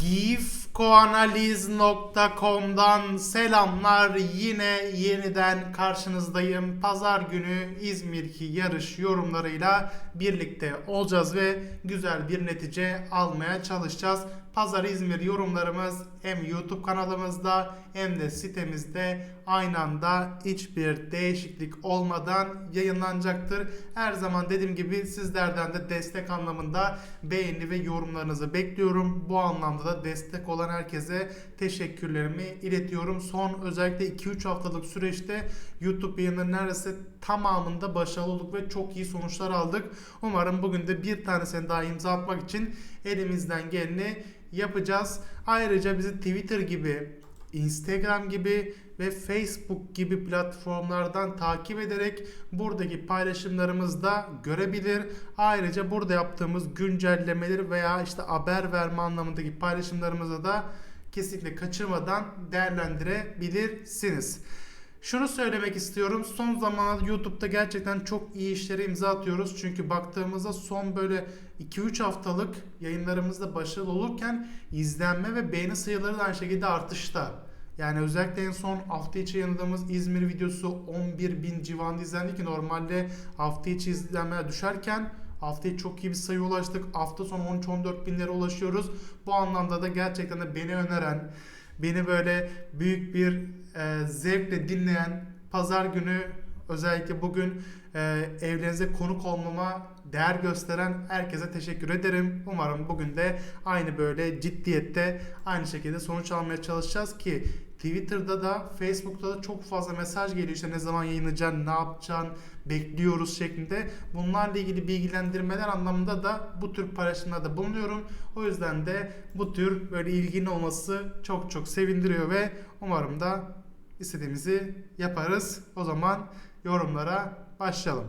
gifkoanaliz.com'dan selamlar. Yine yeniden karşınızdayım. Pazar günü İzmir'ki yarış yorumlarıyla birlikte olacağız ve güzel bir netice almaya çalışacağız. Pazar İzmir yorumlarımız hem YouTube kanalımızda hem de sitemizde aynı anda hiçbir değişiklik olmadan yayınlanacaktır. Her zaman dediğim gibi sizlerden de destek anlamında beğeni ve yorumlarınızı bekliyorum. Bu anlamda da destek olan herkese teşekkürlerimi iletiyorum. Son özellikle 2-3 haftalık süreçte YouTube yayınları neredeyse tamamında başarılı olduk ve çok iyi sonuçlar aldık. Umarım bugün de bir tanesini daha imza atmak için elimizden geleni yapacağız. Ayrıca bizi Twitter gibi, Instagram gibi ve Facebook gibi platformlardan takip ederek buradaki paylaşımlarımızı da görebilir. Ayrıca burada yaptığımız güncellemeleri veya işte haber verme anlamındaki paylaşımlarımızı da kesinlikle kaçırmadan değerlendirebilirsiniz. Şunu söylemek istiyorum. Son zamanlarda YouTube'da gerçekten çok iyi işlere imza atıyoruz. Çünkü baktığımızda son böyle 2-3 haftalık yayınlarımızda başarılı olurken izlenme ve beğeni sayıları da aynı şekilde artışta. Yani özellikle en son hafta içi yayınladığımız İzmir videosu 11 bin civarında izlendi ki normalde hafta içi izlenmeler düşerken Haftaya çok iyi bir sayı ulaştık. Hafta sonu 13-14 binlere ulaşıyoruz. Bu anlamda da gerçekten de beni öneren, beni böyle büyük bir e, zevkle dinleyen, pazar günü özellikle bugün e, evlerinize konuk olmama değer gösteren herkese teşekkür ederim. Umarım bugün de aynı böyle ciddiyette aynı şekilde sonuç almaya çalışacağız ki Twitter'da da Facebook'ta da çok fazla mesaj geliyor işte ne zaman yayınlayacaksın, ne yapacaksın, bekliyoruz şeklinde. Bunlarla ilgili bilgilendirmeler anlamında da bu tür paylaşımlarda bulunuyorum. O yüzden de bu tür böyle ilginin olması çok çok sevindiriyor ve umarım da istediğimizi yaparız. O zaman yorumlara başlayalım.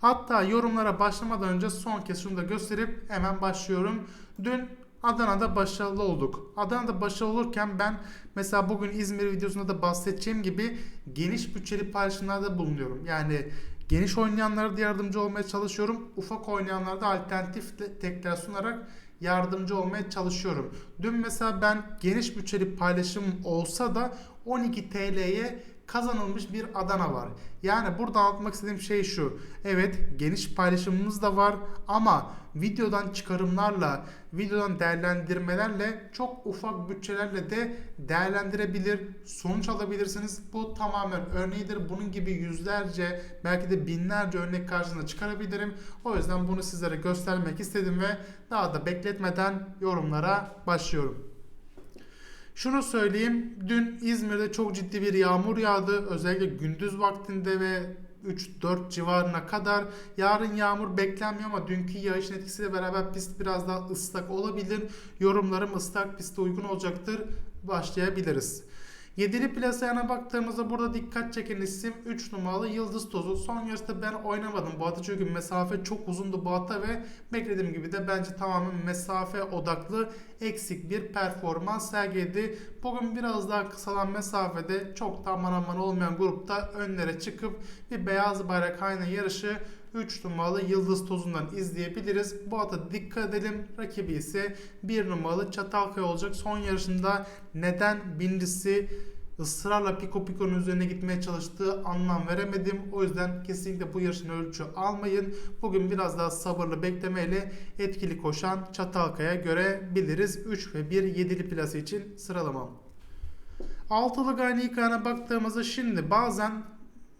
Hatta yorumlara başlamadan önce son kez şunu da gösterip hemen başlıyorum. Dün Adana'da başarılı olduk. Adana'da başarılı olurken ben mesela bugün İzmir videosunda da bahsedeceğim gibi geniş bütçeli paylaşımlarda bulunuyorum. Yani geniş oynayanlara da yardımcı olmaya çalışıyorum. Ufak oynayanlara da alternatif tekler sunarak yardımcı olmaya çalışıyorum. Dün mesela ben geniş bütçeli paylaşım olsa da 12 TL'ye kazanılmış bir Adana var. Yani burada anlatmak istediğim şey şu. Evet geniş paylaşımımız da var ama videodan çıkarımlarla, videodan değerlendirmelerle çok ufak bütçelerle de değerlendirebilir, sonuç alabilirsiniz. Bu tamamen örneğidir. Bunun gibi yüzlerce belki de binlerce örnek karşınıza çıkarabilirim. O yüzden bunu sizlere göstermek istedim ve daha da bekletmeden yorumlara başlıyorum. Şunu söyleyeyim. Dün İzmir'de çok ciddi bir yağmur yağdı. Özellikle gündüz vaktinde ve 3-4 civarına kadar. Yarın yağmur beklenmiyor ama dünkü yağışın etkisiyle beraber pist biraz daha ıslak olabilir. Yorumlarım ıslak piste uygun olacaktır. Başlayabiliriz. Yedili plasayana baktığımızda burada dikkat çeken isim 3 numaralı Yıldız Tozu. Son yarışta ben oynamadım bu ata çünkü mesafe çok uzundu bu ve beklediğim gibi de bence tamamen mesafe odaklı eksik bir performans sergiledi. Bugün biraz daha kısalan mesafede çok da aman aman olmayan grupta önlere çıkıp bir beyaz bayrak ayna yarışı 3 numaralı Yıldız Tozu'ndan izleyebiliriz. Bu ata dikkat edelim. Rakibi ise 1 numaralı Çatalkaya olacak. Son yarışında neden birincisi ısrarla Pico Pico'nun üzerine gitmeye çalıştığı anlam veremedim. O yüzden kesinlikle bu yarışın ölçü almayın. Bugün biraz daha sabırlı beklemeyle etkili koşan Çatalkaya görebiliriz. 3 ve 1 7'li plası için sıralamam. Altılı İK'na baktığımızda şimdi bazen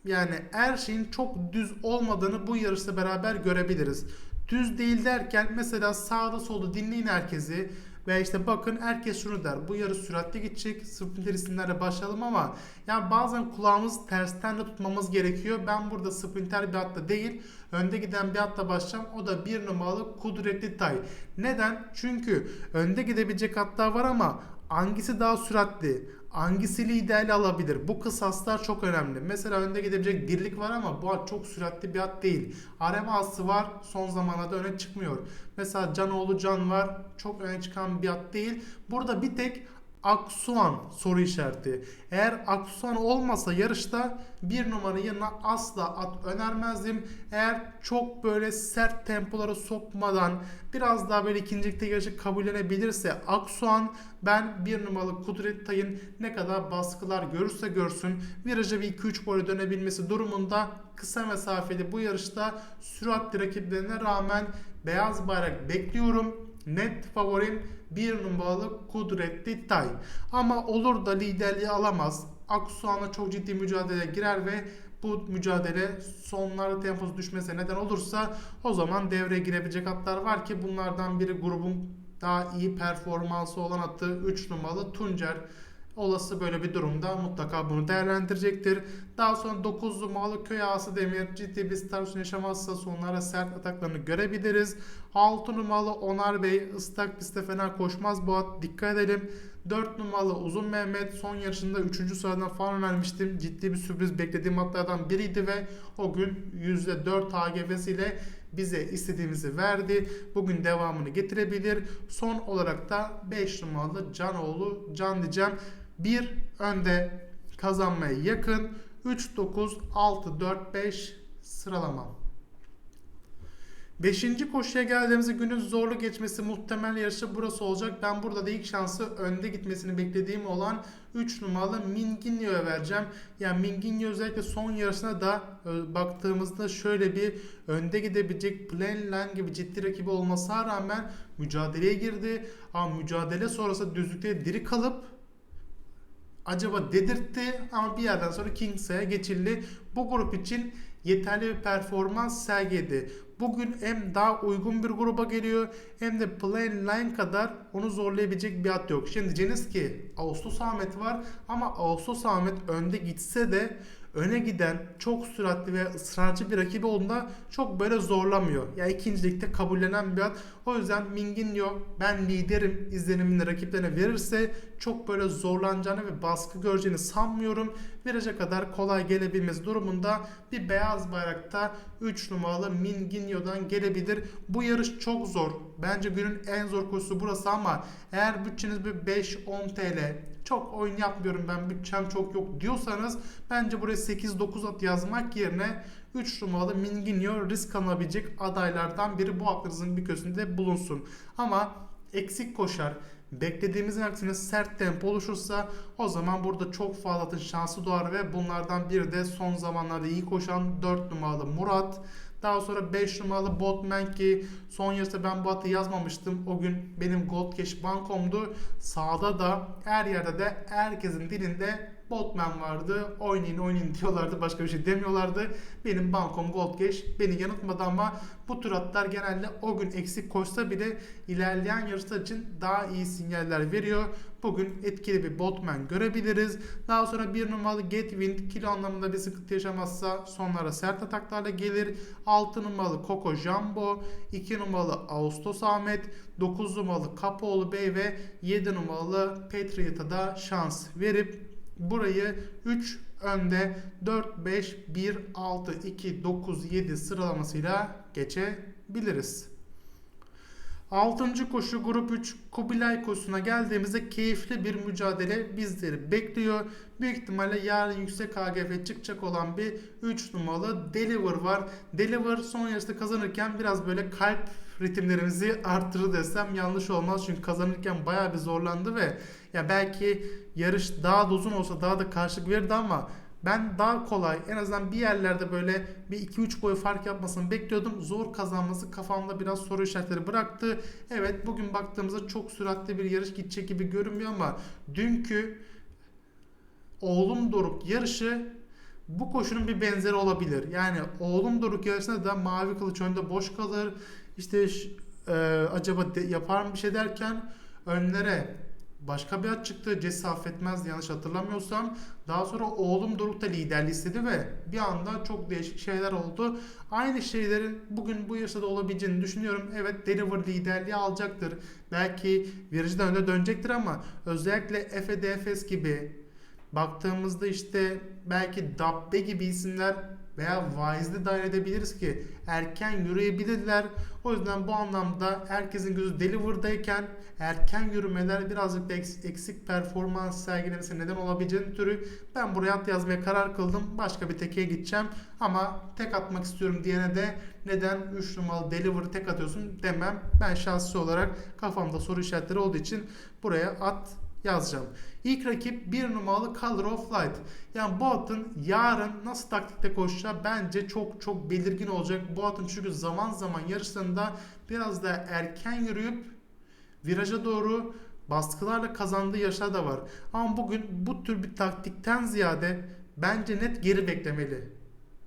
yani her şeyin çok düz olmadığını bu yarışla beraber görebiliriz. Düz değil derken mesela sağda solda dinleyin herkesi ve işte bakın herkes şunu der. Bu yarış süratli gidecek. Sprinter isimlerle başlayalım ama yani bazen kulağımız tersten de tutmamız gerekiyor. Ben burada sprinter bir atla değil önde giden bir atla başlayacağım. O da bir numaralı Kudretli Tay. Neden? Çünkü önde gidebilecek atlar var ama hangisi daha süratli? Hangisi liderli alabilir? Bu kısaslar çok önemli. Mesela önde gidebilecek dirlik var ama bu at çok süratli bir at değil. Arema ası var son zamanlarda öne çıkmıyor. Mesela Canoğlu Can var çok öne çıkan bir at değil. Burada bir tek Aksuan soru işareti. Eğer Aksuan olmasa yarışta bir numara yanına asla at önermezdim. Eğer çok böyle sert tempolara sokmadan biraz daha böyle ikincilikte yarışı kabullenebilirse Aksuan ben bir numaralı Kudret Tay'ın ne kadar baskılar görürse görsün viraja bir 2-3 boyu dönebilmesi durumunda kısa mesafeli bu yarışta süratli rakiplerine rağmen beyaz bayrak bekliyorum. Net favorim bir numaralı Kudretli Tay. Ama olur da liderliği alamaz. Aksuan'a çok ciddi mücadele girer ve bu mücadele sonlarda temposu düşmese neden olursa o zaman devreye girebilecek atlar var ki bunlardan biri grubun daha iyi performansı olan atı 3 numaralı Tuncer. Olası böyle bir durumda mutlaka bunu değerlendirecektir. Daha sonra 9 numaralı köy ağası demir ciddi bir starsun yaşamazsa sonlara sert ataklarını görebiliriz. 6 numaralı Onar Bey ıslak pistte fena koşmaz bu at dikkat edelim. 4 numaralı Uzun Mehmet son yarışında 3. sıradan falan önermiştim. Ciddi bir sürpriz beklediğim atlardan biriydi ve o gün %4 AGF'siyle bize istediğimizi verdi. Bugün devamını getirebilir. Son olarak da 5 numaralı Canoğlu Can diyeceğim. Bir önde kazanmaya yakın. 3 9 6 4 5 sıralama. Beşinci koşuya geldiğimizde günün zorlu geçmesi muhtemel yarışı burası olacak. Ben burada da ilk şansı önde gitmesini beklediğim olan 3 numaralı Minginyo'ya vereceğim. Yani Minginyo özellikle son yarışına da e, baktığımızda şöyle bir önde gidebilecek Plainland gibi ciddi rakibi olmasına rağmen mücadeleye girdi. Ama mücadele sonrası düzlükte diri kalıp acaba dedirtti ama bir yerden sonra Kings'e geçildi. Bu grup için yeterli bir performans sergiledi. Bugün hem daha uygun bir gruba geliyor hem de Plain Line kadar onu zorlayabilecek bir at yok. Şimdi diyeceğiniz ki Ağustos Ahmet var ama Ağustos Ahmet önde gitse de öne giden çok süratli ve ısrarcı bir rakibi olduğunda çok böyle zorlamıyor. Ya yani ikincilikte kabullenen bir at. O yüzden Minginyo ben liderim izlenimini rakiplerine verirse çok böyle zorlanacağını ve baskı göreceğini sanmıyorum. Viraja kadar kolay gelebilmesi durumunda bir beyaz bayrakta 3 numaralı Minginyo'dan gelebilir. Bu yarış çok zor. Bence günün en zor koşusu burası ama eğer bütçeniz bir 5-10 TL çok oyun yapmıyorum ben bütçem çok yok diyorsanız bence buraya 8-9 at yazmak yerine 3 numaralı Minginyo risk alınabilecek adaylardan biri bu aklınızın bir köşesinde bulunsun. Ama eksik koşar beklediğimizin aksine sert tempo oluşursa o zaman burada çok fazla atın şansı doğar ve bunlardan biri de son zamanlarda iyi koşan 4 numaralı Murat. Daha sonra 5 numaralı Botman ki son yarışta ben bu atı yazmamıştım. O gün benim Gold Cash bankomdu. Sağda da her yerde de herkesin dilinde Botman vardı. Oynayın oynayın diyorlardı. Başka bir şey demiyorlardı. Benim bankom Gold Cash beni yanıltmadı ama bu tür atlar genelde o gün eksik koşsa bile ilerleyen yarışlar için daha iyi sinyaller veriyor. Bugün etkili bir Botman görebiliriz. Daha sonra bir numaralı Getwind kilo anlamında bir sıkıntı yaşamazsa sonlara sert ataklarla gelir. 6 numaralı Coco Jumbo, 2 numaralı Ağustos Ahmet, 9 numaralı Kapoğlu Bey ve 7 numaralı Patriot'a da şans verip burayı 3 önde 4 5 1 6 2 9 7 sıralamasıyla geçebiliriz. 6. koşu grup 3 Kubilay koşusuna geldiğimizde keyifli bir mücadele bizleri bekliyor. Büyük ihtimalle yarın yüksek AGF çıkacak olan bir 3 numaralı Deliver var. Deliver son yarışta kazanırken biraz böyle kalp ritimlerimizi arttırır desem yanlış olmaz. Çünkü kazanırken bayağı bir zorlandı ve ya belki yarış daha da uzun olsa daha da karşılık verirdi ama ben daha kolay en azından bir yerlerde böyle bir 2-3 boy fark yapmasını bekliyordum. Zor kazanması kafamda biraz soru işaretleri bıraktı. Evet bugün baktığımızda çok süratli bir yarış gidecek gibi görünmüyor ama dünkü oğlum Doruk yarışı bu koşunun bir benzeri olabilir. Yani oğlum Doruk yarışında da mavi kılıç önde boş kalır. İşte e, acaba de, yapar mı bir şey derken önlere başka bir at çıktı. Cesi affetmez yanlış hatırlamıyorsam. Daha sonra oğlum Doruk'ta liderliği istedi ve bir anda çok değişik şeyler oldu. Aynı şeylerin bugün bu yaşta da olabileceğini düşünüyorum. Evet Deliver liderliği alacaktır. Belki virajdan önde dönecektir ama özellikle Efe DFS gibi baktığımızda işte belki Dabbe gibi isimler veya vaizli dahil ki erken yürüyebilirler. O yüzden bu anlamda herkesin gözü Deliver'dayken erken yürümeler birazcık da eks- eksik performans sergilemesi neden olabileceğini türü ben buraya at yazmaya karar kıldım. Başka bir tekeye gideceğim. Ama tek atmak istiyorum diyene de neden 3 numaralı Deliver'ı tek atıyorsun demem. Ben şahsi olarak kafamda soru işaretleri olduğu için buraya at yazacağım. İlk rakip 1 numaralı Color of Light. Yani bu atın yarın nasıl taktikte koşacağı bence çok çok belirgin olacak. Bu atın çünkü zaman zaman yarışlarında biraz da erken yürüyüp viraja doğru baskılarla kazandığı yaşlar da var. Ama bugün bu tür bir taktikten ziyade bence net geri beklemeli.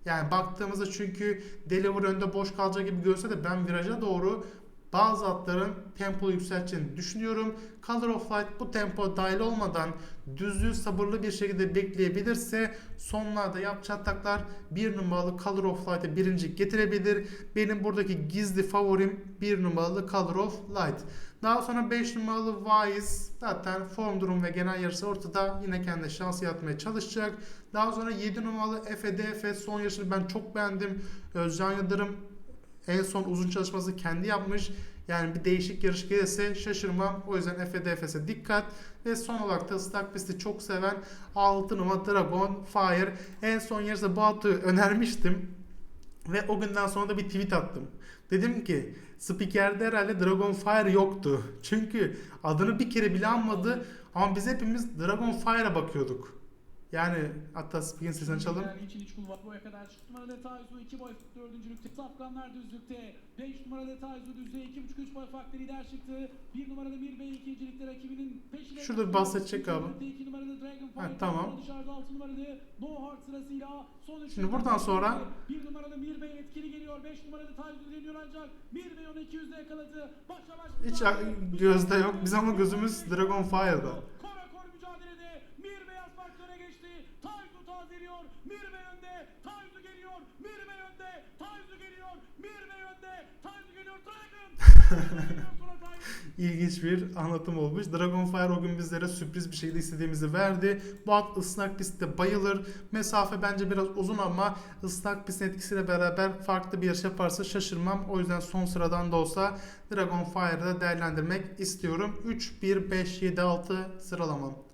Yani baktığımızda çünkü Deliver önde boş kalacak gibi görse de ben viraja doğru bazı atların tempo yükselteceğini düşünüyorum. Color of Light bu tempo dahil olmadan düzlüğü sabırlı bir şekilde bekleyebilirse sonlarda yapacağı ataklar bir numaralı Color of Light'e birinci getirebilir. Benim buradaki gizli favorim bir numaralı Color of Light. Daha sonra 5 numaralı Wise zaten form durum ve genel yarısı ortada. Yine kendi şans yaratmaya çalışacak. Daha sonra 7 numaralı FDF son yarışını ben çok beğendim. Özcan Yıldırım en son uzun çalışması kendi yapmış. Yani bir değişik yarış gelirse şaşırmam. O yüzden FDF'se dikkat. Ve son olarak da Stack Pist'i çok seven 6 numara Dragon Fire. En son yarışta bu atı önermiştim. Ve o günden sonra da bir tweet attım. Dedim ki spikerde herhalde Dragon Fire yoktu. Çünkü adını bir kere bile anmadı. Ama biz hepimiz Dragon Fire'a bakıyorduk. Yani hatta spikin sesini açalım. için iç kulvar boya kadar çıktı. Numarada Tayzu 2 boy dördüncülükte. Safkanlar düzlükte. 5 numarada Tayzu düzde 2.5-3 boy farklı lider çıktı. 1 numarada Mir Bey ikincilikte rakibinin peşine. Şurada bir bahsedecek abi. 2 numarada Dragon Fire. Ha, tamam. Dışarıda 6 numarada No Heart sırasıyla son üç Şimdi buradan sonra 1 numarada Mir Bey etkili geliyor. 5 numarada Tayzu deniyor ancak Mir Bey onu 200'de yakaladı. Başa baş hiç gözde yok. Biz ama gözümüz Dragon Fire'da. Tazeliyor. Mir Bey önde. Tayzu geliyor. Mir Bey önde. Tayzu geliyor. Mir Bey önde. Tayzu geliyor. Dragon. İlginç bir anlatım olmuş. Dragonfire o gün bizlere sürpriz bir şekilde istediğimizi verdi. Bu at ıslak pistte bayılır. Mesafe bence biraz uzun ama ıslak pistin etkisiyle beraber farklı bir yarış yaparsa şaşırmam. O yüzden son sıradan da olsa Dragonfire'da değerlendirmek istiyorum. 3, 1, 5, 7, 6 sıralamam.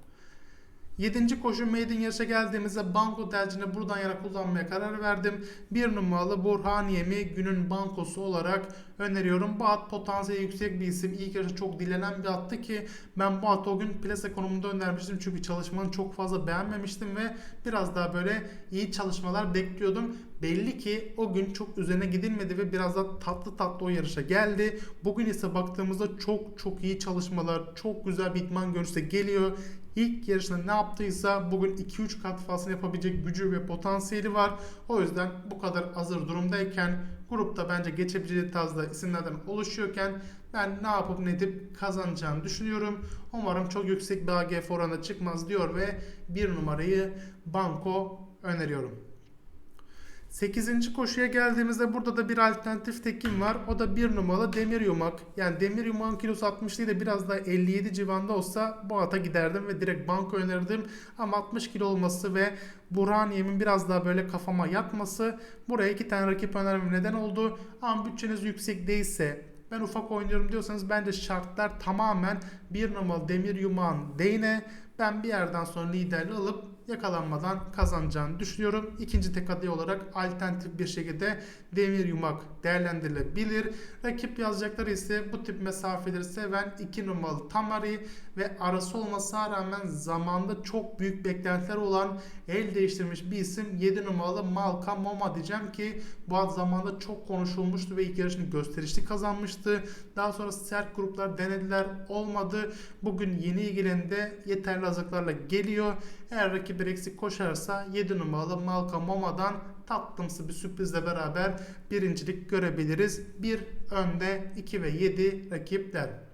7. koşu maiden yarışa geldiğimizde banko tercihini buradan yana kullanmaya karar verdim. Bir numaralı Burhaniye'mi günün bankosu olarak öneriyorum. Bu at potansiyeli yüksek bir isim. İlk yarışta çok dilenen bir attı ki ben bu atı o gün plase konumunda önermiştim. Çünkü çalışmanı çok fazla beğenmemiştim ve biraz daha böyle iyi çalışmalar bekliyordum. Belli ki o gün çok üzerine gidilmedi ve biraz da tatlı tatlı o yarışa geldi. Bugün ise baktığımızda çok çok iyi çalışmalar, çok güzel bir idman görüntüsü geliyor. İlk yarışında ne yaptıysa bugün 2-3 kat fazla yapabilecek gücü ve potansiyeli var. O yüzden bu kadar hazır durumdayken grupta bence geçebileceği tarzda isimlerden oluşuyorken ben ne yapıp ne edip kazanacağını düşünüyorum. Umarım çok yüksek bir AGF oranı çıkmaz diyor ve bir numarayı Banko öneriyorum. 8. koşuya geldiğimizde burada da bir alternatif tekim var. O da bir numaralı demir yumak. Yani demir yumağın kilosu 60 değil de biraz daha 57 civarında olsa bu ata giderdim ve direkt banko önerdim. Ama 60 kilo olması ve Burhaniye'min biraz daha böyle kafama yatması buraya iki tane rakip önermem neden oldu. Ama bütçeniz yüksek değilse ben ufak oynuyorum diyorsanız bence şartlar tamamen bir numaralı demir yumağın değine ben bir yerden sonra liderliği alıp yakalanmadan kazanacağını düşünüyorum. İkinci tek adayı olarak alternatif bir şekilde demir yumak değerlendirilebilir. Rakip yazacakları ise bu tip mesafeleri seven 2 numaralı Tamari ve arası olmasına rağmen zamanda çok büyük beklentiler olan el değiştirmiş bir isim 7 numaralı Malka Moma diyeceğim ki bu ad zamanda çok konuşulmuştu ve ilk yarışını gösterişli kazanmıştı. Daha sonra sert gruplar denediler olmadı. Bugün yeni ilgilerinde yeterli hazırlıklarla geliyor. Eğer rakibi eksik koşarsa 7 numaralı Malka Moma'dan tatlımsı bir sürprizle beraber birincilik görebiliriz. Bir önde 2 ve 7 rakipler.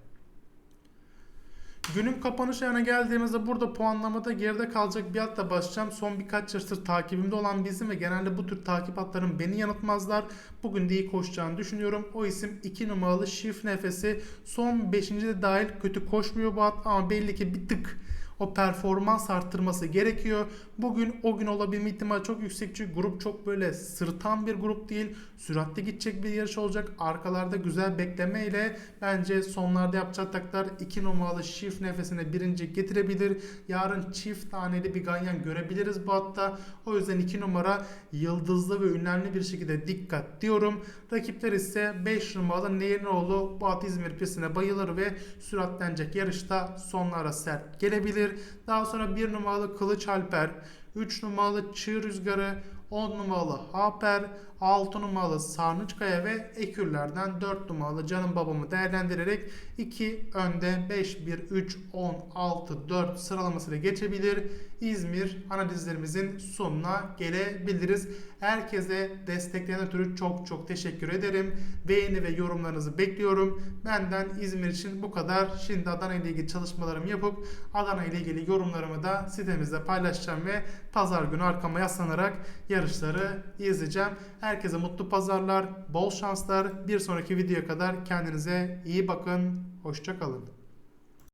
Günün kapanış ayına geldiğimizde burada puanlamada geride kalacak bir atla başlayacağım. Son birkaç yarıştır takibimde olan bir isim ve genelde bu tür takip atlarım beni yanıltmazlar. Bugün de iyi koşacağını düşünüyorum. O isim 2 numaralı Şif Nefesi. Son 5. de dahil kötü koşmuyor bu at ama belli ki bir tık o performans arttırması gerekiyor. Bugün o gün olabilme ihtimali çok yüksek çünkü grup çok böyle sırtan bir grup değil. Süratli gidecek bir yarış olacak. Arkalarda güzel bekleme ile bence sonlarda yapacağı taklar 2 numaralı Shift nefesine birinci getirebilir. Yarın çift taneli bir ganyan görebiliriz bu hatta. O yüzden 2 numara yıldızlı ve önemli bir şekilde dikkat diyorum. Rakipler ise 5 numaralı Neyinoğlu bu at İzmir pistine bayılır ve süratlenecek yarışta sonlara sert gelebilir. Daha sonra 1 numaralı Kılıç Alper, 3 numaralı Çığ Rüzgarı, 10 numaralı Haper, 6 numaralı Sarnıçkaya ve Ekürler'den 4 numaralı Canım Babamı değerlendirerek 2 önde 5 1 3 10 6 4 sıralamasıyla geçebilir. İzmir analizlerimizin sonuna gelebiliriz. Herkese destekleyen ötürü çok çok teşekkür ederim. Beğeni ve yorumlarınızı bekliyorum. Benden İzmir için bu kadar. Şimdi Adana ile ilgili çalışmalarımı yapıp Adana ile ilgili yorumlarımı da sitemizde paylaşacağım ve pazar günü arkama yaslanarak yarışları izleyeceğim. Herkese mutlu pazarlar, bol şanslar. Bir sonraki videoya kadar kendinize iyi bakın. Hoşçakalın.